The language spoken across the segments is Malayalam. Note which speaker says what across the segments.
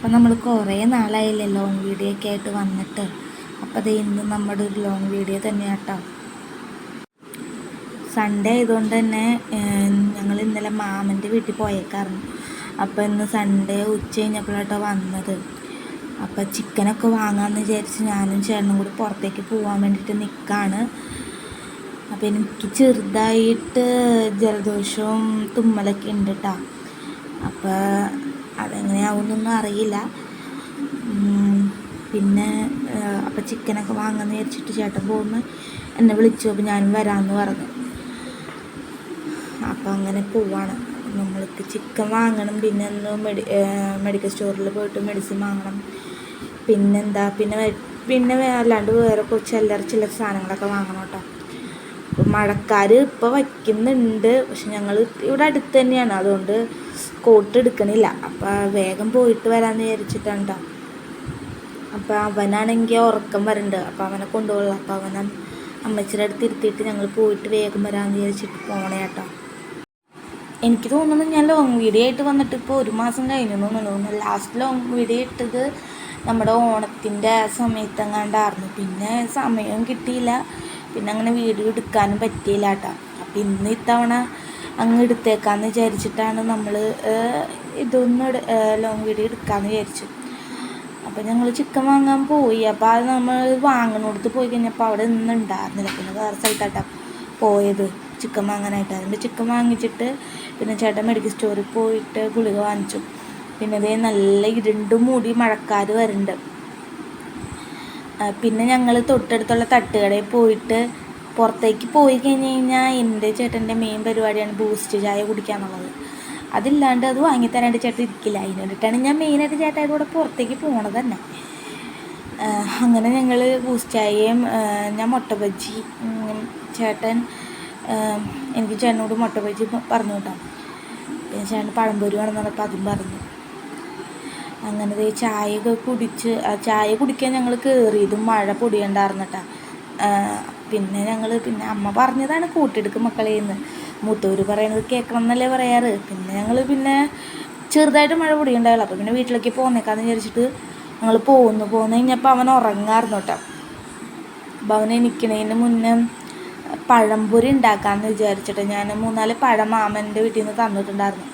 Speaker 1: അപ്പം നമ്മൾ കുറേ നാളായില്ലേ ലോങ് വീഡിയോ ഒക്കെ ആയിട്ട് വന്നിട്ട്. അപ്പം അത് ഇന്ന് നമ്മുടെ ഒരു ലോങ് വീഡിയോ തന്നെയാട്ടോ. സൺഡേ ആയതുകൊണ്ട് തന്നെ ഞങ്ങൾ ഇന്നലെ മാമന്റെ വീട്ടിൽ പോയേക്കാറുണ്ട് അപ്പോൾ ഇന്ന് സൺഡേ ഉച്ച കഴിഞ്ഞപ്പോഴാട്ടോ വന്നത്. അപ്പോൾ ചിക്കനൊക്കെ വാങ്ങാമെന്ന് വിചാരിച്ച് ഞാനും ചേട്ടനും കൂടി പുറത്തേക്ക് പോകാൻ വേണ്ടിയിട്ട് നിൽക്കുകയാണ് അപ്പോൾ എനിക്ക് ചെറുതായിട്ട് ജലദോഷവും തുമ്മലൊക്കെ ഉണ്ട് കേട്ടോ അപ്പോൾ അതെങ്ങനെയാവുമെന്നൊന്നും അറിയില്ല. പിന്നെ അപ്പം ചിക്കനൊക്കെ വാങ്ങാമെന്ന് വിചാരിച്ചിട്ട് ചേട്ടൻ പോകുമ്പോൾ എന്നെ വിളിച്ചു. അപ്പോൾ ഞാനും വരാമെന്ന് പറഞ്ഞു. അപ്പോൾ അങ്ങനെ പോവാണ്. നമ്മൾക്ക് ചിക്കൻ വാങ്ങണം പിന്നെ ഒന്ന് മെഡി മെഡിക്കൽ സ്റ്റോറിൽ പോയിട്ട് മെഡിസിൻ വാങ്ങണം. പിന്നെന്താ പിന്നെ പിന്നെ അല്ലാണ്ട് വേറെ കുറച്ച് ചില്ലറ ചില്ലറ സാധനങ്ങളൊക്കെ വാങ്ങണം കേട്ടോ. മഴക്കാർ ഇപ്പോൾ വയ്ക്കുന്നുണ്ട് പക്ഷെ ഞങ്ങൾ ഇവിടെ അടുത്ത് തന്നെയാണ്. അതുകൊണ്ട് കോട്ട് എടുക്കണില്ല. അപ്പോൾ വേഗം പോയിട്ട് വരാമെന്ന് വിചാരിച്ചിട്ടാണ് കേട്ടോ അപ്പോൾ അവനാണെങ്കിൽ ഉറക്കം വരണ്ട്. അപ്പോൾ അവനെ കൊണ്ടുപോകില്ല അപ്പോൾ അവനെ അമ്മച്ചിയുടെ അടുത്ത് ഇരുത്തിയിട്ട് ഞങ്ങൾ പോയിട്ട് വേഗം വരാമെന്ന് വിചാരിച്ചിട്ട് പോണേ കേട്ടോ. എനിക്ക് തോന്നുന്നു ഞാൻ ലോങ് വീഡിയോ ആയിട്ട് വന്നിട്ട് ഇപ്പോൾ ഒരു മാസം കഴിഞ്ഞു തോന്നുന്നു. ലാസ്റ്റ് ലോങ് വീഡിയോ ഇട്ടത് നമ്മുടെ ഓണത്തിന്റെ സമയത്തെങ്ങാണ്ടായിരുന്നു. പിന്നെ സമയം കിട്ടിയില്ല. പിന്നെ അങ്ങനെ വീഡിയോ എടുക്കാനും പറ്റിയില്ല കേട്ടോ അപ്പം ഇന്ന് ഇത്തവണ അങ്ങ് എടുത്തേക്കാന്ന് വിചാരിച്ചിട്ടാണ് നമ്മൾ ഇതൊന്നും ലോങ് വീഡിയോ എടുക്കാമെന്ന് വിചാരിച്ചു. അപ്പം ഞങ്ങൾ ചിക്കൻ വാങ്ങാൻ പോയി. അപ്പോൾ അത് നമ്മൾ വാങ്ങണോടത്ത് പോയി കഴിഞ്ഞപ്പോൾ അവിടെ ഒന്നും ഉണ്ടായിരുന്നില്ല പിന്നെ വേറെ സ്ഥലത്തായിട്ടാണ് പോയത് ചിക്കൻ വാങ്ങാനായിട്ട്. അതുകൊണ്ട് ചിക്കൻ വാങ്ങിച്ചിട്ട് പിന്നെ ചേട്ടൻ മെഡിക്കൽ സ്റ്റോറിൽ പോയിട്ട് ഗുളിക വാങ്ങിച്ചു. പിന്നെ ഇതേ നല്ല ഇരുണ്ട് മൂടി മഴക്കാർ വരുന്നുണ്ട് പിന്നെ ഞങ്ങൾ തൊട്ടടുത്തുള്ള തട്ടുകടയിൽ പോയിട്ട് പുറത്തേക്ക് പോയി കഴിഞ്ഞ് കഴിഞ്ഞാൽ എന്റെ ചേട്ടന്റെ മെയിൻ പരിപാടിയാണ് ബൂസ്റ്റ് ചായ കുടിക്കുക എന്നുള്ളത് അതില്ലാണ്ട് അത് വാങ്ങിത്തരാണ്ട് ചേട്ടൻ ഇരിക്കില്ല. അതിന് വേണ്ടിയിട്ടാണ് ഞാൻ മെയിനായിട്ട് ചേട്ടായിട്ട് കൂടെ പുറത്തേക്ക് പോണത് തന്നെ അങ്ങനെ ഞങ്ങൾ ബൂസ്റ്റ് ചായയും ഞാൻ മുട്ട ബജ്ജി ചേട്ടൻ എനിക്ക് ചേട്ടനോട് മുട്ട ബജ്ജി പറഞ്ഞു കേട്ടോ ചേട്ടൻ പഴംപൊരി വേണമെന്ന് അതും പറഞ്ഞു. അങ്ങനെ ദേ ചായയൊക്കെ കുടിച്ച് ചായ കുടിക്കാൻ ഞങ്ങൾ കയറിയതും മഴ പൊടിയണ്ടായിരുന്നിട്ട പിന്നെ ഞങ്ങൾ പിന്നെ അമ്മ പറഞ്ഞതാണ് കൂട്ടിയെടുക്കും മക്കളെ എന്ന്. മൂത്തവർ പറയണത് കേൾക്കണം എന്നല്ലേ പറയാറ്. പിന്നെ ഞങ്ങൾ പിന്നെ ചെറുതായിട്ട് മഴ പൊടിയുണ്ടാവില്ല അപ്പോൾ പിന്നെ വീട്ടിലേക്ക് പോന്നേക്കാന്ന് വിചാരിച്ചിട്ട് ഞങ്ങൾ പോകുന്നു പോന്നു കഴിഞ്ഞപ്പോൾ അവൻ ഉറങ്ങായിരുന്നു കേട്ടോ അപ്പോൾ അവൻ നിൽക്കുന്നതിന് മുന്നേ പഴംപൊരി ഉണ്ടാക്കാമെന്ന് വിചാരിച്ചിട്ട് ഞാൻ മൂന്നാൽ പഴം മാമന്റെ വീട്ടിൽ നിന്ന് തന്നിട്ടുണ്ടായിരുന്നു.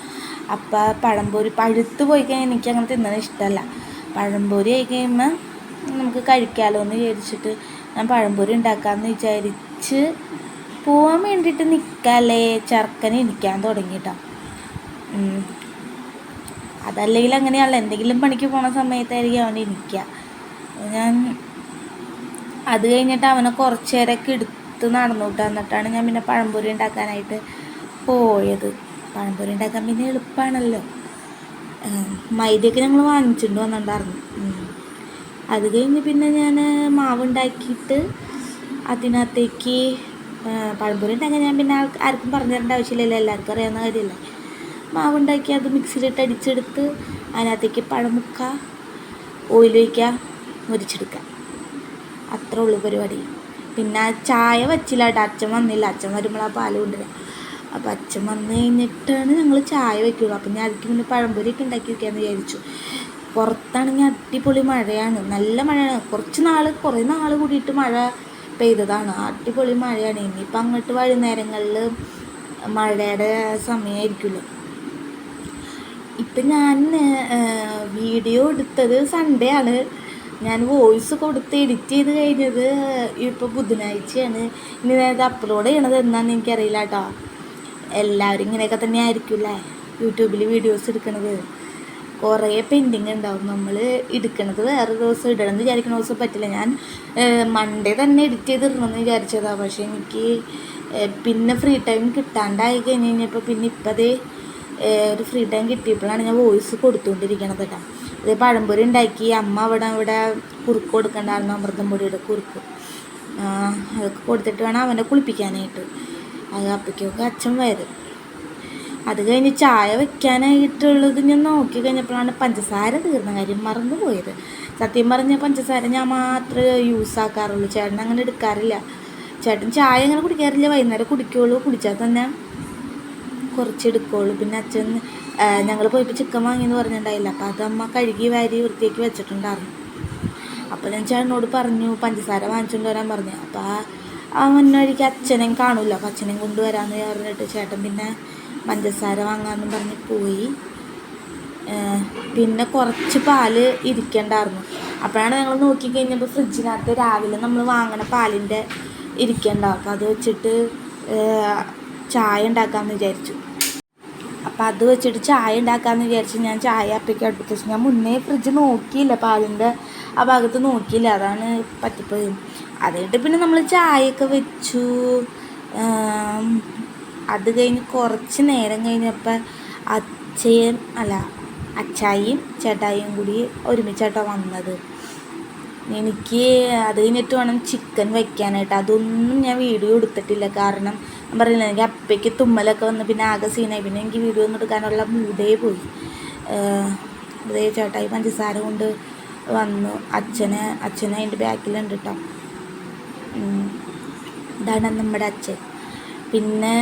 Speaker 1: അപ്പോൾ പഴംപൊരി പഴുത്ത് പോയി കഴിഞ്ഞാൽ എനിക്ക് അങ്ങനെ തിന്നാൻ ഇഷ്ടമല്ല പഴംപൊരി ആയി കഴിയുമ്പോൾ നമുക്ക് കഴിക്കാമല്ലോ എന്ന് വിചാരിച്ചിട്ട് ഞാൻ പഴംപൊരി ഉണ്ടാക്കാമെന്ന് വിചാരിച്ച് പോകാൻ വേണ്ടിയിട്ട് നിൽക്കാല്ലേ ചെറുക്കൻ ഇരിക്കാൻ തുടങ്ങിയിട്ടോ അതല്ലെങ്കിൽ അങ്ങനെയാണല്ലോ. എന്തെങ്കിലും പണിക്ക് പോണ സമയത്തായിരിക്കും അവൻ ഇരിക്കുക ഞാൻ അത് കഴിഞ്ഞിട്ട് അവനെ കുറച്ച് നേരമൊക്കെ എടുത്ത് നടന്നു വിട്ടാന്നിട്ടാണ് ഞാൻ പിന്നെ പഴംപൊരി ഉണ്ടാക്കാനായിട്ട് പോയത്. പഴംപൊരി ഉണ്ടാക്കാൻ പിന്നെ എളുപ്പമാണല്ലോ മൈദയൊക്കെ ഞങ്ങൾ വാങ്ങിച്ചിട്ട് വന്നിട്ടുണ്ടായിരുന്നു. അത് കഴിഞ്ഞ് പിന്നെ ഞാൻ മാവ് ഉണ്ടാക്കിയിട്ട് അതിനകത്തേക്ക് പഴംപൊരി ഉണ്ടാക്കാൻ ഞാൻ പിന്നെ ആർക്കും പറഞ്ഞു ആവശ്യമില്ലല്ലോ എല്ലാവർക്കും അറിയാവുന്ന കാര്യമല്ലേ. മാവ് ഉണ്ടാക്കി അത് മിക്സിയിലിട്ട് അടിച്ചെടുത്ത് അതിനകത്തേക്ക് പഴം മുക്കുക ഓയിൽ ഒഴിക്കുക മുരിച്ചെടുക്കുക അത്രേ ഉള്ളൂ പരിപാടി. പിന്നെ ചായ വച്ചില്ല കേട്ടോ. അച്ഛൻ വന്നില്ല. അച്ഛൻ വരുമ്പോൾ ആ പാൽ കൊണ്ടുവരാം. അപ്പോൾ അച്ഛൻ വന്നു കഴിഞ്ഞിട്ടാണ് ഞങ്ങൾ ചായ വയ്ക്കുള്ളൂ അപ്പം ഞാൻ അതിക്ക് മുന്നേ പഴംപൊരിയൊക്കെ ഉണ്ടാക്കി വയ്ക്കാമെന്ന് വിചാരിച്ചു. പുറത്താണെങ്കിൽ അടിപൊളി മഴയാണ്. നല്ല മഴയാണ്. കുറച്ച് നാൾ കുറേ നാൾ കൂടിയിട്ട് മഴ പെയ്തതാണ്. അടിപൊളി മഴയാണ്. ഇനിയിപ്പോൾ അങ്ങോട്ട് വൈകുന്നേരങ്ങളിൽ മഴയുടെ സമയമായിരിക്കുമല്ലോ ഇപ്പം ഞാൻ വീഡിയോ എടുത്തത് സൺഡേ ആണ്. ഞാൻ വോയിസ് കൊടുത്ത് എഡിറ്റ് ചെയ്ത് കഴിഞ്ഞത് ഇപ്പോൾ ബുധനാഴ്ചയാണ്. ഇനി നേരത്തെ അപ്ലോഡ് ചെയ്യണത് എന്താണെന്ന് എനിക്കറിയില്ല കേട്ടോ എല്ലാവരും ഇങ്ങനെയൊക്കെ തന്നെ ആയിരിക്കില്ല യൂട്യൂബിൽ വീഡിയോസ് എടുക്കണത്. കുറേ പെൻഡിങ് ഉണ്ടാവും നമ്മൾ എടുക്കണത് വേറെ ദിവസം ഇടണം എന്ന് വിചാരിക്കണ ദിവസം പറ്റില്ല. ഞാൻ മൺഡേ തന്നെ എഡിറ്റ് ചെയ്തിടണമെന്ന് വിചാരിച്ചതാണ് പക്ഷേ എനിക്ക് പിന്നെ ഫ്രീ ടൈം കിട്ടാണ്ടായി കഴിഞ്ഞ് കഴിഞ്ഞപ്പോൾ പിന്നെ ഇപ്പതേ ഒരു ഫ്രീ ടൈം കിട്ടിയപ്പോഴാണ് ഞാൻ വോയിസ് കൊടുത്തുകൊണ്ടിരിക്കണത് കേട്ടോ അത് പഴംപൊരി ഉണ്ടാക്കി അമ്മ അവിടെ അവിടെ കുറുക്ക് കൊടുക്കണ്ടായിരുന്നു അമൃതം പൊടിയുടെ കുറുക്ക്. അതൊക്കെ കൊടുത്തിട്ട് വേണം അവനെ കുളിപ്പിക്കാനായിട്ട്. അത് അപ്പയ്ക്കൊക്കെ അച്ഛൻ വരും. അത് കഴിഞ്ഞ് ചായ വെക്കാനായിട്ടുള്ളത് ഞാൻ നോക്കി കഴിഞ്ഞപ്പോഴാണ് പഞ്ചസാര തീർന്ന കാര്യം മറന്നു പോയത് സത്യം പറഞ്ഞ പഞ്ചസാര ഞാൻ മാത്രമേ യൂസ് ആക്കാറുള്ളൂ. ചേട്ടൻ അങ്ങനെ എടുക്കാറില്ല. ചേട്ടൻ ചായ അങ്ങനെ കുടിക്കാറില്ല. വൈകുന്നേരം കുടിക്കുകയുള്ളൂ കുടിച്ചാൽ തന്നെ കുറച്ച് എടുക്കുള്ളൂ. പിന്നെ അച്ഛൻ ഞങ്ങൾ പോയപ്പോൾ ചിക്കൻ വാങ്ങിയെന്ന് പറഞ്ഞിട്ടുണ്ടായില്ല. അപ്പോൾ അത് അമ്മ കഴുകി വാരി വൃത്തിയാക്കി വെച്ചിട്ടുണ്ടായിരുന്നു. അപ്പോൾ ഞാൻ ചേട്ടനോട് പറഞ്ഞു പഞ്ചസാര വാങ്ങിച്ചുകൊണ്ട് വരാൻ പറഞ്ഞു. അപ്പോൾ ആ ആ ഒരിക്കൽ അച്ഛനെയും കാണൂല. അപ്പം അച്ഛനെയും കൊണ്ടുവരാമെന്ന് പറഞ്ഞിട്ട് ചേട്ടൻ പിന്നെ പഞ്ചസാര വാങ്ങാമെന്നും പറഞ്ഞ് പോയി. പിന്നെ കുറച്ച് പാൽ ഇരിക്കണ്ടായിരുന്നു. അപ്പോഴാണ് ഞങ്ങൾ നോക്കിക്കഴിഞ്ഞപ്പോൾ ഫ്രിഡ്ജിനകത്ത് രാവിലെ നമ്മൾ വാങ്ങണ പാലിന്റെ ഇരിക്കണ്ടാവും അപ്പോൾ അത് വെച്ചിട്ട് ചായ ഉണ്ടാക്കാമെന്ന് വിചാരിച്ചു. അപ്പം അത് വെച്ചിട്ട് ചായ ഉണ്ടാക്കാമെന്ന് വിചാരിച്ച് ഞാൻ ചായ അപ്പയ്ക്ക് അടുത്ത് ഞാൻ മുന്നേ ഫ്രിഡ്ജ് നോക്കിയില്ല പാലിന്റെ ആ ഭാഗത്ത് നോക്കിയില്ല. അതാണ് പറ്റിപ്പോയി അത് കഴിഞ്ഞിട്ട് പിന്നെ നമ്മൾ ചായയൊക്കെ വെച്ചു. അത് കഴിഞ്ഞ് കുറച്ച് നേരം കഴിഞ്ഞപ്പോൾ അച്ഛയും അല്ല അച്ചായിയും ചേട്ടായിയും കൂടി ഒരുമിച്ചായിട്ടാണ് വന്നത്. എനിക്ക് അത് കഴിഞ്ഞിട്ട് വേണം ചിക്കൻ വയ്ക്കാനായിട്ട്. അതൊന്നും ഞാൻ വീഡിയോ എടുത്തിട്ടില്ല. കാരണം ഞാൻ പറയുന്നില്ല എനിക്ക് അപ്പയ്ക്ക് തുമ്മലൊക്കെ വന്ന് പിന്നെ ആകെ സീനായി. പിന്നെ എനിക്ക് വീഡിയോ ഒന്നും എടുക്കാനുള്ള മൂടേ പോയി. അതേ ചേട്ടായി പഞ്ചസാര കൊണ്ട് വന്നു. അച്ഛനെ അച്ഛനെ അതിന്റെ ബാക്കിലുണ്ട് കേട്ടോ. ഇതാണ് നമ്മുടെ അച്ഛൻ. പിന്നെ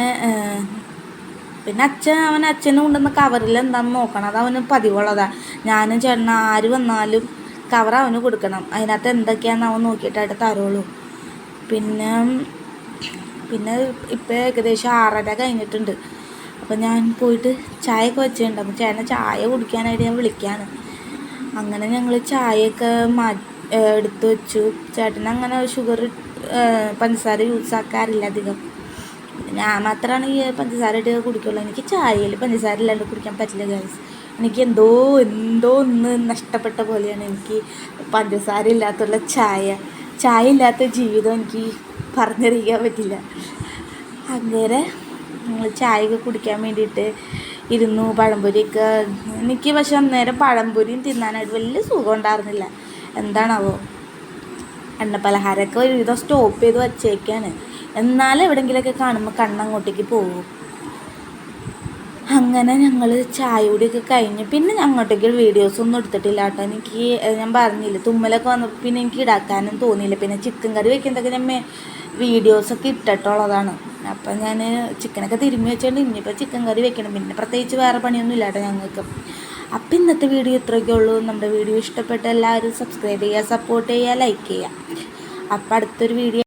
Speaker 1: പിന്നെ അച്ഛൻ അവൻ അച്ഛനും കൊണ്ടുവന്ന കവറിൽ എന്താണെന്ന് നോക്കണം. അത് അവന് പതിവുള്ളതാണ് ഞാനും ചേട്ടൻ ആര് വന്നാലും കവർ അവന് കൊടുക്കണം. അതിനകത്ത് എന്തൊക്കെയാണെന്ന് അവൻ നോക്കിയിട്ടായിട്ട് തരുള്ളൂ. പിന്നെ പിന്നെ ഇപ്പം ഏകദേശം ആറര കഴിഞ്ഞിട്ടുണ്ട്. അപ്പം ഞാൻ പോയിട്ട് ചായയൊക്കെ വെച്ചിട്ടുണ്ട്. അപ്പം ചേട്ടനെ ചായ കുടിക്കാനായിട്ട് ഞാൻ വിളിക്കുകയാണ് അങ്ങനെ ഞങ്ങൾ ചായയൊക്കെ മാ എടുത്തു എടുത്ത് വെച്ചു. ചേട്ടൻ അങ്ങനെ ഷുഗർ പഞ്ചസാര യൂസ് ആക്കാറില്ല അധികം. ഞാൻ മാത്രമാണ് ഈ പഞ്ചസാര ഇട്ട് കുടിക്കുള്ളൂ. എനിക്ക് ചായയിൽ പഞ്ചസാര ഇല്ലാണ്ട് കുടിക്കാൻ പറ്റില്ല ഗൈസ് എനിക്ക് എന്തോ എന്തോ ഒന്ന് നഷ്ടപ്പെട്ട പോലെയാണ് എനിക്ക് പഞ്ചസാര ഇല്ലാത്തുള്ള ചായ. ചായ ഇല്ലാത്ത ജീവിതം എനിക്ക് പറഞ്ഞറിയിക്കാൻ പറ്റില്ല. അങ്ങനെ ഞങ്ങൾ ചായയൊക്കെ കുടിക്കാൻ വേണ്ടിയിട്ട് ഇരുന്നു പഴംപൊരിയൊക്കെ. എനിക്ക് പക്ഷെ അന്നേരം പഴംപൊരിയും തിന്നാനായിട്ട് വലിയ സുഖം ഉണ്ടായിരുന്നില്ല. എന്താണാവോ? എണ്ണ പലഹാരമൊക്കെ ഒരുവിധം സ്റ്റോപ്പ് ചെയ്ത് വച്ചേക്കാണ്. എന്നാലും എവിടെയെങ്കിലുമൊക്കെ കാണുമ്പോൾ കണ്ണങ്ങോട്ടേക്ക് പോകും. അങ്ങനെ ഞങ്ങൾ ചായ കൂടിയൊക്കെ കഴിഞ്ഞ് പിന്നെ അങ്ങോട്ടേക്ക് വീഡിയോസ് ഒന്നും എടുത്തിട്ടില്ല കേട്ടോ. എനിക്ക് ഞാൻ പറഞ്ഞില്ല തുമ്മലൊക്കെ വന്നപ്പോൾ പിന്നെ എനിക്ക് ഇടാക്കാനും തോന്നിയില്ല. പിന്നെ ചിക്കൻ കറി വെക്കുന്നതൊക്കെ ഞാൻ വീഡിയോസൊക്കെ ഇട്ടിട്ടുള്ളതാണ് അപ്പം ഞാൻ ചിക്കനൊക്കെ തിരുമ്മി വെച്ചുകൊണ്ട് ഇനിയിപ്പോൾ ചിക്കൻ കറി വെക്കണം. പിന്നെ പ്രത്യേകിച്ച് വേറെ പണിയൊന്നും ഇല്ല കേട്ടോ ഞങ്ങൾക്ക്. അപ്പം ഇന്നത്തെ വീഡിയോ ഇത്രയൊക്കെ ഉള്ളൂ. നമ്മുടെ വീഡിയോ ഇഷ്ടപ്പെട്ട എല്ലാവരും സബ്സ്ക്രൈബ് ചെയ്യുക സപ്പോർട്ട് ചെയ്യുക ലൈക്ക് ചെയ്യുക. അപ്പം അടുത്തൊരു വീഡിയോ